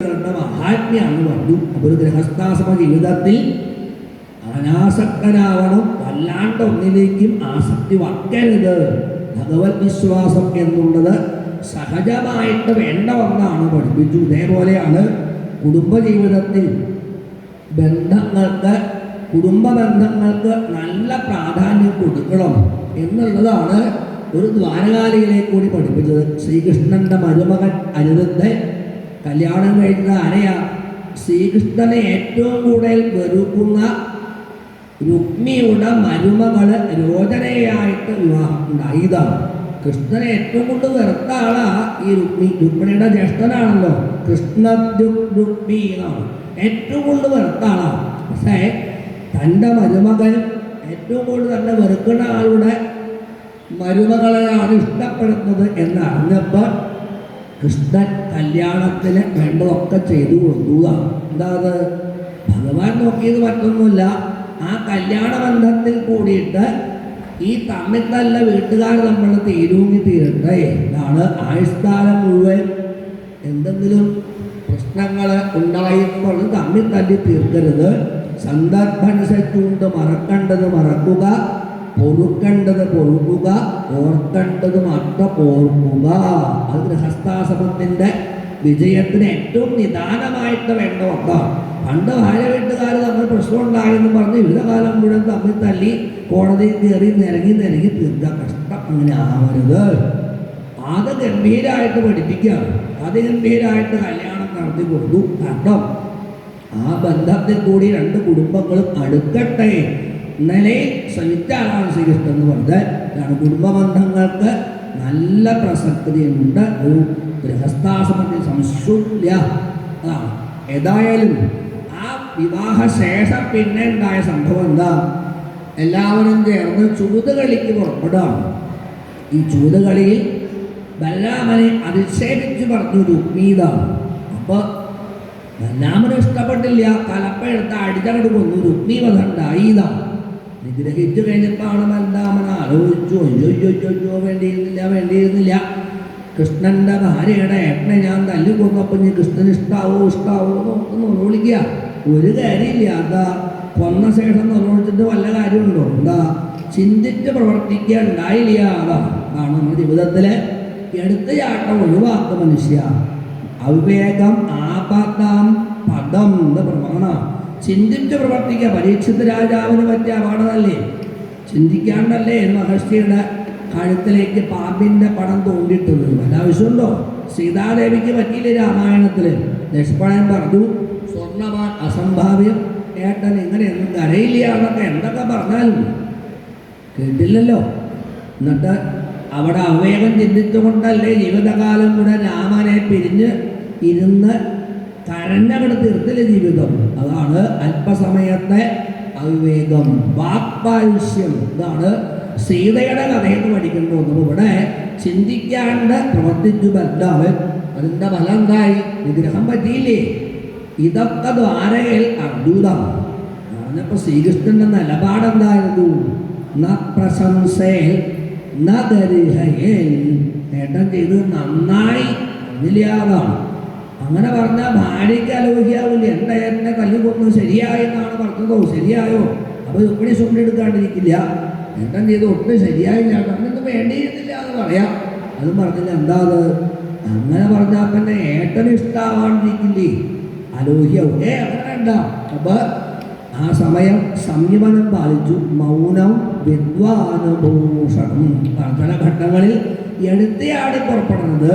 മഹാത്മ്യാന്ന് പറഞ്ഞു. ഒരു ഗൃഹസ്ഥാശ്രമ ജീവിതത്തിൽ അനാസക്തനാവണം വല്ലാണ്ട് ഒന്നിലേക്കും ആസക്തി വയ്ക്കരുത്. ഭഗവത് വിശ്വാസം എന്നുള്ളത് സഹജമായിട്ട് വേണ്ട ഒന്നാണ് പഠിപ്പിച്ചു. ഇതേപോലെയാണ് കുടുംബജീവിതത്തിൽ ബന്ധങ്ങൾക്ക് കുടുംബ ബന്ധങ്ങൾക്ക് നല്ല പ്രാധാന്യം കൊടുക്കണം എന്നുള്ളതാണ് ഒരു ദ്വാരകാലികളെ കൂടി പഠിപ്പിച്ചത്. ശ്രീകൃഷ്ണന്റെ മരുമകൻ അനിരുദ്ധൻ കല്യാണം കഴിഞ്ഞ ആരെയാ? ശ്രീകൃഷ്ണനെ ഏറ്റവും കൂടുതൽ വെറുക്കുന്ന രുക്മിയുടെ മരുമകൾ രോചനയായിട്ട് വിവാഹം ഉണ്ടായതാണ് കൃഷ്ണനെ ഏറ്റവും കൂടുതൽ വെറുത്ത ആളാ ഈ രുക്മി. രുക്മിണിയുടെ ജ്യേഷ്ഠനാണല്ലോ. കൃഷ്ണ രുക്- രുക്മി എന്നാണ്. ഏറ്റവും കൂടുതൽ വെറുത്ത ആളാണ് പക്ഷേ തന്റെ മരുമകൻ ഏറ്റവും കൂടുതൽ തന്നെ വെറുക്കുന്ന ആളുടെ മരുമകളെയാണ് ഇഷ്ടപ്പെടുന്നത് എന്നറിഞ്ഞപ്പോൾ കൃഷ്ണൻ കല്യാണത്തിന് വേണ്ടതൊക്കെ ചെയ്തു കൊടുത്തതാണ് എന്താ അത് ഭഗവാൻ നോക്കിയത് മറ്റൊന്നുമില്ല. ആ കല്യാണ ബന്ധത്തിൽ കൂടിയിട്ട് ഈ തമ്മിൽ തല്ല വീട്ടുകാർ നമ്മൾ തീരൂങ്ങി തീരട്ടെ ഇതാണ് ആയുഷ്കാലം മുഴുവൻ എന്തെങ്കിലും പ്രശ്നങ്ങൾ ഉണ്ടായപ്പോൾ തമ്മിൽ തല്ലി തീർക്കരുത്. സന്ദർഭനുസരിച്ചുകൊണ്ട് മറക്കേണ്ടത് മറക്കുക. പൊറുക്കേണ്ടത് പൊറുക്കുക ഓർക്കേണ്ടത് മാത്രം ഓർക്കുക അത് ഗൃഹസ്ഥാശ്രമത്തിന്റെ വിജയത്തിന് ഏറ്റവും നിദാനമായിട്ട് വേണ്ട ഒന്നാണ്. പണ്ട് ഭാര്യ വീട്ടുകാർ തമ്മിൽ പ്രശ്നം ഉണ്ടായെന്ന് പറഞ്ഞ് വിവിധ കാലം മുഴുവൻ തമ്മിൽ തല്ലി കോടതിയിൽ കയറി നിരങ്ങി നിരങ്ങി തീർക്കുക. കഷ്ടം അങ്ങനെ ആവരുത്. അത് ഗംഭീരമായിട്ട് പഠിപ്പിക്കുകയാണ്. അതിഗംഭീരമായിട്ട് കല്യാണം നടത്തി കൊടുത്തു. കാരണം ആ ബന്ധത്തിൽ കൂടി രണ്ട് കുടുംബങ്ങളും അടുക്കട്ടെ. നിലയിൽ ആളാണ് ശ്രീകൃഷ്ണൻ എന്ന് പറഞ്ഞാൽ കാരണം കുടുംബ ബന്ധങ്ങൾക്ക് നല്ല പ്രസക്തിയുണ്ട് ഒരു ഗൃഹസ്ഥാശ്രമത്തിൽ സംശൂല്യ ഏതായാലും ആ വിവാഹ ശേഷം പിന്നെ ഉണ്ടായ സംഭവം എന്താ? എല്ലാവരും ചേർന്ന് ചൂതുകളിക്ക് പുറപ്പെടുകയാണ്. ഈ ചൂതുകളിയിൽ ബലരാമനെ അധിക്ഷേപിച്ച് പറഞ്ഞു രുക്മീത അപ്പൊ ബലരാമന് ഇഷ്ടപ്പെട്ടില്ല. കലപ്പ എടുത്ത് അടിച്ചങ്ങോട്ട് കൊന്നു രുക്മി വധണ്ടായിത നിഗ്രഹിച്ചു കഴിഞ്ഞപ്പോൾ മന്ദാമന ആലോചിച്ചു അയ്യോ അയ്യോ അയ്യോ അയ്യോ വേണ്ടിയിരുന്നില്ല. വേണ്ടിയിരുന്നില്ല കൃഷ്ണന്റെ ഭാര്യയുടെ ഏട്ടനെ ഞാൻ തല്ലു കൊന്നപ്പോൾ നീ കൃഷ്ണൻ ഇഷ്ടാവോ ഇഷ്ടാവോ എന്ന് വിളിക്കുക ഒരു കാര്യമില്ല. എന്താ കൊന്ന ശേഷം നിർവഹിച്ചിട്ട് വല്ല കാര്യമുണ്ടോ? എന്താ ചിന്തിച്ച് പ്രവർത്തിക്കുക ഉണ്ടായില്ല. അതാ അതാണ് നമ്മുടെ ജീവിതത്തിലെ എടുത്ത ചാട്ടം ഒഴിവാക്കുക മനുഷ്യ. അവിവേകം ആപാത്താം പദം എന്ന് പ്രമാണ ചിന്തിച്ച് പ്രവർത്തിക്കുക. പരീക്ഷിത രാജാവിന് പറ്റിയ അപകടമല്ലേ ചിന്തിക്കാണ്ടല്ലേ മഹർഷിയുടെ കഴുത്തിലേക്ക് പാമ്പിന്റെ പടം തോണ്ടിയിട്ടത്. വല്ല ആവശ്യമുണ്ടോ? സീതാദേവിക്ക് പറ്റിയില്ല രാമായണത്തിൽ ലക്ഷ്മണൻ പറഞ്ഞു സ്വർണമാൻ അസംഭാവ്യം ഏട്ടൻ ഇങ്ങനെയൊന്നും കരയില്ല എന്നൊക്കെ എന്തൊക്കെ പറഞ്ഞാലും കേട്ടില്ലല്ലോ. എന്നിട്ട് അവിടെ അവേഗം ചിന്തിച്ചുകൊണ്ടല്ലേ ജീവിതകാലം കൂടെ രാമനെ പിരിഞ്ഞ് ഇരുന്ന് കരഞ്ഞകട് തീർത്തില്ല ജീവിതം? അതാണ് അല്പസമയത്തെ അവിവേകം വാക്പായുഷ്യം ഇതാണ് സീതയുടെ കഥയെന്ന് പഠിക്കുന്നു ഇവിടെ ചിന്തിക്കാണ്ട് പ്രവർത്തിച്ചു പറ്റാവ് അതിന്റെ ഫലം എന്തായി? വിഗ്രഹം പറ്റിയില്ലേ? ഇതൊക്കെ ദ്വാരകയിൽ അർജുതം പറഞ്ഞപ്പോൾ ശ്രീകൃഷ്ണന്റെ നിലപാടെന്തായിരുന്നു? ന പ്രശംസേ ന ഏട്ടൻ ചെയ്ത് നന്നായി ഇല്ലാതാണ് അങ്ങനെ പറഞ്ഞാൽ ഭാര്യയ്ക്ക് ആലോചിക്കാവില്ല എന്റെ എന്നെ കല്ല് കൊന്നു ശരിയായെന്നാണ് പറഞ്ഞതോ. ശരിയായോ? അപ്പോൾ ഇവിടെ എടുക്കാണ്ടിരിക്കില്ല. എന്താ ചെയ്ത് ഒട്ടും ശരിയായില്ല. അങ്ങനൊന്നും വേണ്ടിയിരുന്നില്ല എന്ന് പറയാം. അതും പറഞ്ഞില്ല എന്താ അത്? അങ്ങനെ പറഞ്ഞാൽ പിന്നെ ഏട്ടന് ഇഷ്ടാവാണ്ടിരിക്കില്ലേ? ആലോചിക്കാവും ഏ അങ്ങനെ ഉണ്ടാവും അപ്പൊ ആ സമയം സംയമനം പാലിച്ചു. മൗനം വിദ്വാനുഭൂഷണം. പ്രാർത്ഥന ഘട്ടങ്ങളിൽ എടുത്തയാടി പുറപ്പെടുന്നത്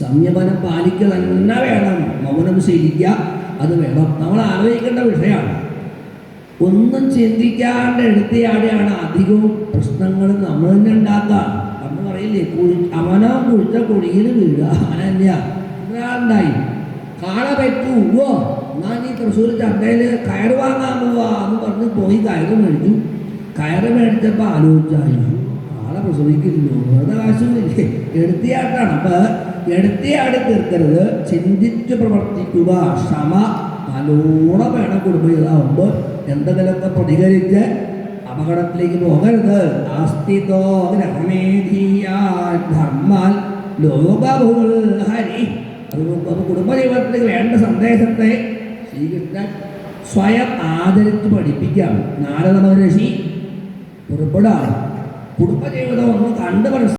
സംയമനം പാലിക്കുക തന്നെ വേണം. മൗനം ശീലിക്കുക അത് വേണം. നമ്മൾ ആലോചിക്കേണ്ട വിഷയമാണ്. ഒന്നും ചിന്തിക്കാണ്ട് എടുത്തയാടെയാണ് അധികവും പ്രശ്നങ്ങൾ നമ്മൾ തന്നെ ഉണ്ടാക്കുക. നമ്മൾ പറയില്ലേ കുഴി അവനോ കുഴിച്ച കുഴിയിൽ വീഴുക. അവനെന്താ ഒരാളുണ്ടായി കാള പറ്റു ഉവ്വോ? എന്നാ നീ തൃശ്ശൂർ ചന്തയിൽ കയറ് വാങ്ങാൻ പോവാ എന്ന് പറഞ്ഞ് പോയി കയറ് മേടിച്ചു. കയറ് മേടിച്ചപ്പോൾ ആലോചിച്ചായി വെറുതെ കാശൊന്നുമില്ലേ എടുത്തിയാട്ടാണ് അപ്പൊ എടുത്തിയാടി തീർക്കരുത്. ചിന്തിച്ച് പ്രവർത്തിക്കുക. ക്ഷമ നല്ലോണം വേണം കുടുംബം ഇതാവുമ്പോൾ എന്തെങ്കിലുമൊക്കെ പ്രതികരിച്ച് അപകടത്തിലേക്ക് പോകരുത്. ആസ്തിതോ ഗ്രഹമേധീയ ധർമാൽ ഹരി. അത് അപ്പോൾ കുടുംബജീവിതത്തിലേക്ക് വേണ്ട സന്ദേശത്തെ ശ്രീകൃഷ്ണൻ സ്വയം ആദരിച്ച് പഠിപ്പിക്കാം. നാരദ മഹർഷി പുറപ്പെടാണ് കുടുംബജീവിതം ഒന്ന് കണ്ടു മനസ്സിലാക്കി.